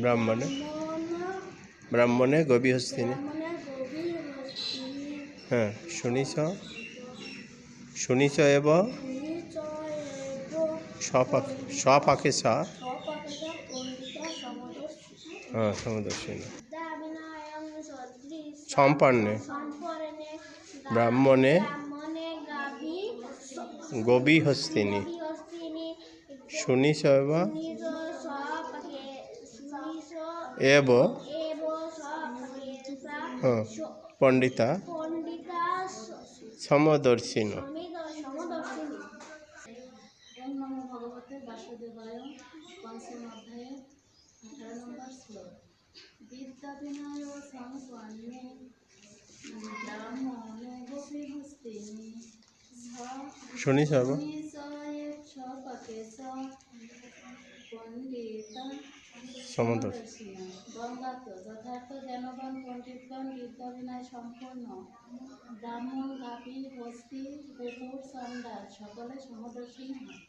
ব্রাহ্মণে? ব্রাহ্মণে গবিহস্তিনি গভীর হস্তিনী হ্যাঁ শুনিছ? শুনিছ এব? স্বপাক সা হ্যাঁ সমদর্শিনী। সম্পন্নে ব্রাহ্মণে ব্রাহ্মণে গাভী গবি হস্তিনী হস্তিনী শুনিছ এব। পণ্ডিতা। সমদর্শিন। সমদর্শিনী ওম নমো ভগবতে বাসুদেবায় পঞ্চম অধ্যায়ে সমদর্শী বঙ্গাত্ম যথার্থ জ্ঞানবান পণ্ডিতগণ বিদ্যা বিনয় সম্পন্ন ব্রাহ্মণ গাপী হস্তি কুকুর সন্ডাল সকলে সমদর্শী হয়